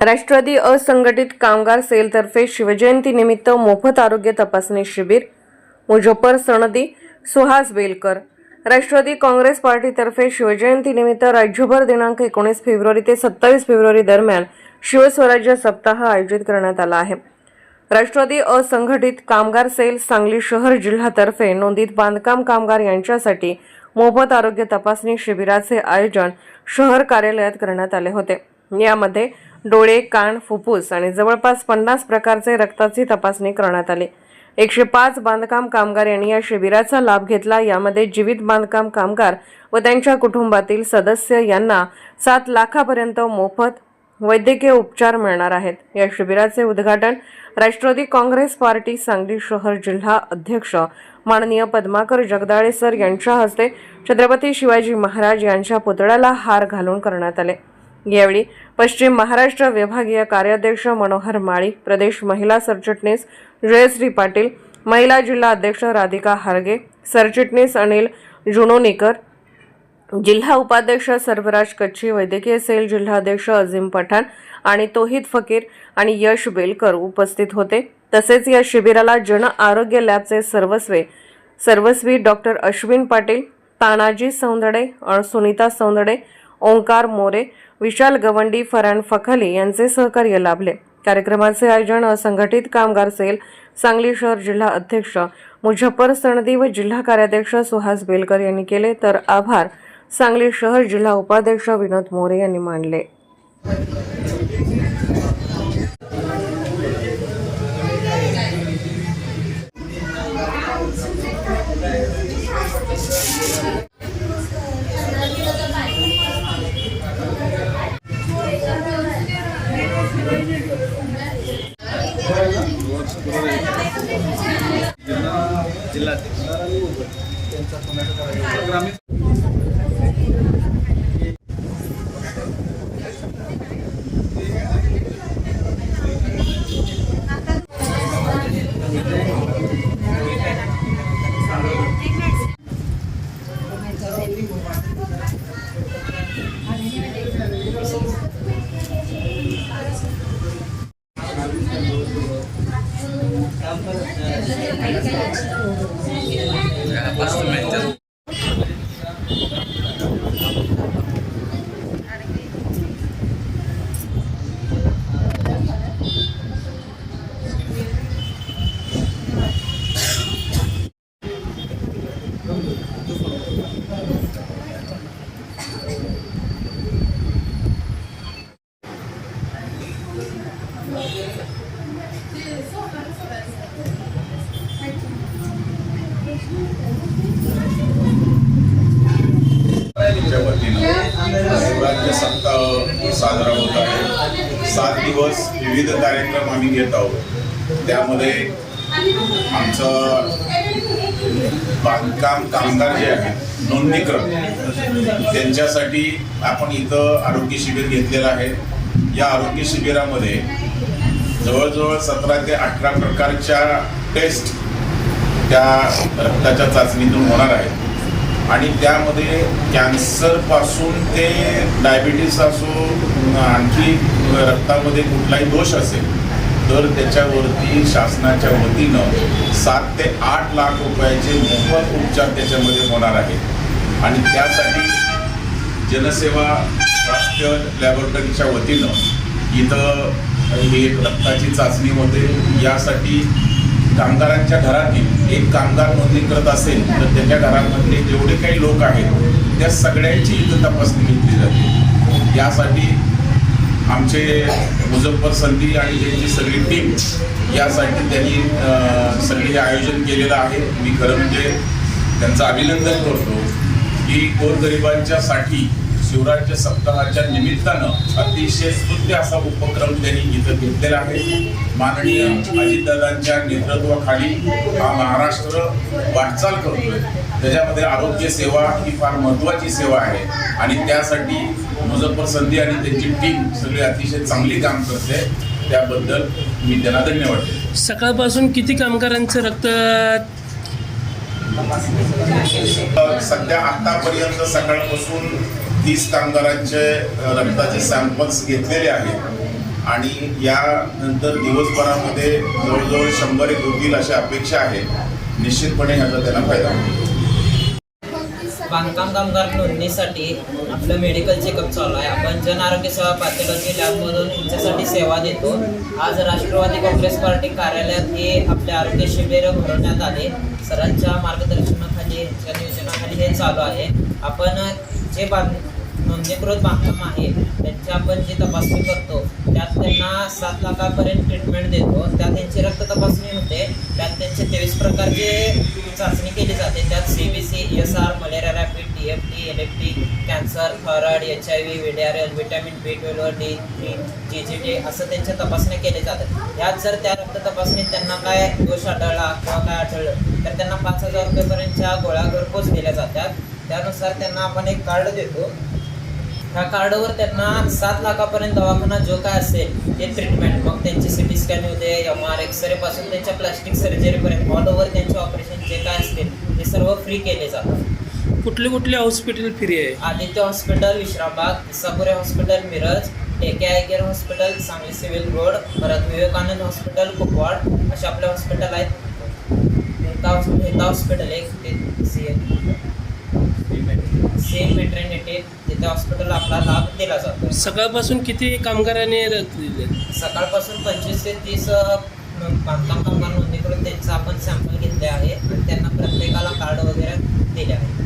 राष्ट्रवादी असंघटित कामगार सेलतर्फे शिवजयंतीनिमित्त मोफत आरोग्य तपासणी शिबिर मुजफ्फर सणदी सुहास बेलकर. राष्ट्रवादी काँग्रेस पार्टीतर्फे शिवजयंतीनिमित्त राज्यभर दिनांक एकोणीस फेब्रुवारी ते सत्तावीस फेब्रुवारी दरम्यान शिवस्वराज्य सप्ताह आयोजित करण्यात आला आहे. राष्ट्रवादी असंघटित कामगार सेल सांगली शहर जिल्हातर्फे नोंदीत बांधकाम कामगार यांच्यासाठी मोफत आरोग्य तपासणी शिबिराचे आयोजन शहर कार्यालयात करण्यात आले होते. यामध्ये डोळे कान फुफ्फुस आणि जवळपास पन्नास प्रकारचे रक्ताची तपासणी करण्यात आली. एकशे पाच बांधकाम कामगार यांनी या शिबिराचा लाभ घेतला. यामध्ये जीवित बांधकाम कामगार व त्यांच्या कुटुंबातील सदस्य यांना सात लाखापर्यंत मोफत वैद्यकीय उपचार मिळणार आहेत. या शिबिराचे उद्घाटन राष्ट्रवादी काँग्रेस पार्टी सांगली शहर जिल्हा अध्यक्ष माननीय पद्माकर जगदाळे सर यांच्या हस्ते छत्रपती शिवाजी महाराज यांच्या पुतळ्याला हार घालून करण्यात आले. यावेळी पश्चिम महाराष्ट्र विभागीय कार्याध्यक्ष मनोहर माळी प्रदेश महिला सरचिटणीस जयश्री पाटील महिला जिल्हा अध्यक्ष राधिका हारगे सरचिटणीस अनिल जुनोनीकर जिल्हा उपाध्यक्ष सर्वराज कच्छी वैद्यकीय सेल जिल्हाध्यक्ष अझीम पठाण आणि तोहिद फकीर आणि यश बेलकर उपस्थित होते. तसेच या शिबिराला जन आरोग्य लॅबचे सर्वस्वे सर्वस्वी डॉक्टर अश्विन पाटील तानाजी सौंदडे सुनीता सौंदडे ओंकार मोरे विशाल गवंडी फरान फखाली यांचे सहकार्य लाभले. कार्यक्रमाचे आयोजन असंघटित कामगार सेल सांगली शहर जिल्हा अध्यक्ष मुझफ्फर सणदी व जिल्हा कार्याध्यक्ष सुहास बेलकर यांनी केले. तर आभार. सांगली शहर जिल्हा उपाध्यक्ष विनोद मोरे यांनी मानले. जिल्हाध्यक्ष Thank you. Apartment. वतीनं शिवराज्य सप्ताह साजरा होत आहे. सात दिवस विविध कार्यक्रम आम्ही घेत आहोत. त्यामध्ये आमचं बांधकाम कामगार जे आहेत नोंदणीक्रम त्यांच्यासाठी आपण इथं आरोग्य शिबिर घेतलेलं आहे. या आरोग्य शिबिरामध्ये जवळजवळ सतरा ते अठरा प्रकारच्या टेस्ट त्या रक्ताच्या चाचणीतून होणार आहेत. आणि त्यामध्ये कॅन्सरपासून ते डायबिटीस असो आणखी रक्तामध्ये कुठलाही दोष असेल तर त्याच्यावरती शासनाच्या वतीनं सात ते आठ लाख रुपयाचे मोफत उपचार त्याच्यामध्ये होणार आहेत. आणि त्यासाठी जनसेवा स्वास्थ्य लॅबोरेटरीच्या वतीनं इथं ही रक्ताची चाचणी होते. यासाठी कामगारांच्या घरातील एक कामगार नोंदणी करत असेल तर त्याच्या घरामधले जेवढे काही लोक आहेत त्या सगळ्यांची इथं तपासणी घेतली जाते. यासाठी आमचे मुझफ्फर संधी आणि त्यांची सगळी टीम यासाठी त्यांनी सगळे आयोजन केलेलं आहे. मी खरं म्हणजे त्यांचं अभिनंदन करतो की गोरगरिबांच्यासाठी शिवराज्य सप्ताहाच्या निमित्तानं अतिशय स्तुत्य असा उपक्रम त्यांनी इथं घेतलेला आहे. माननीय अजितदादांच्या नेतृत्वाखाली हा महाराष्ट्र वाटचाल करतोय. त्याच्यामध्ये आरोग्य सेवा ही फार महत्त्वाची सेवा आहे. आणि त्यासाठी मुझफ्फर संधी आणि त्यांची टीम सगळी अतिशय चांगली काम करते. त्याबद्दल मी त्यांना धन्यवाद सकाळपासून किती कामगारांचं रक्त सध्या आतापर्यंत सकाळपासून तीस कामगारांचे रक्ताचे सॅम्पल्स घेतलेले आहेत. आणि यानंतर दिवसभरामध्ये जवळजवळ शंभर एक होतील अशी अपेक्षा आहे. निश्चितपणे ह्याचा त्यांना फायदा होईल. बांधकाम कामगार नोंदणीसाठी आपलं मेडिकल चेकअप चालू आहे. आपण जन आरोग्य सेवा पॅथॉलॉजी लॅबमधून तुमच्यासाठी सेवा देतो. आज राष्ट्रवादी काँग्रेस पार्टी कार्यालयात हे आपले आरोग्य शिबिर भरवण्यात आले. सरांच्या मार्गदर्शनाखाली यांच्या नियोजनाखाली हे चालू आहे. आपण जे बांध नोंदणीकृत बांधकाम आहे. त्यांची आपण जी तपासणी करतो त्यात त्यांना सात लाखापर्यंत ट्रीटमेंट देतो. त्यात त्यांची रक्त तपासणी होते. त्यात त्यांचे तेवीस प्रकारचे चाचणी केली जाते त्यात C B C S R malaria rapid D F T L F T cancer thyroid H I V V R L vitamin B twelve D three G G T असं त्यांच्या तपासण्या केल्या जातात. यात जर त्या रक्त तपासणीत त्यांना काय दोष आढळला किंवा काय आढळलं तर त्यांना पाच हजार रुपयेपर्यंतच्या गोळ्या घरपोच दिल्या जातात. त्यानुसार त्यांना आपण एक कार्ड देतो. ह्या कार्डवर त्यांना सात लाखापर्यंत दवाखाना जो काय असेल ते ट्रीटमेंट मग त्यांची सी टी स्कॅन दे एम आर एक्सरे पासून त्यांच्या प्लास्टिक सर्जरीपर्यंत ऑल ओव्हर त्यांचे ऑपरेशन जे काय असतील ते सर्व फ्री केले जातात. कुठले कुठले हॉस्पिटल फ्री आहे? Aditya hospital Vishrambag Isapure hospital Miraj Teke eye care hospital Sangli civil road परत विवेकानंद हॉस्पिटल कुपवाड असे आपले हॉस्पिटल आहेत. मेहता हॉस्पिटल एक ते सी सेम मेटर्निटी तिथे हॉस्पिटल आपला लाभ दिला जातो. सकाळपासून किती कामगारांनी रक्त दिले सकाळपासून पंचवीस ते तीस बांधकाम कामगार नोंदणी करून त्यांचं आपण सॅम्पल घेतले आहे आणि त्यांना प्रत्येकाला कार्ड वगैरे दिले आहे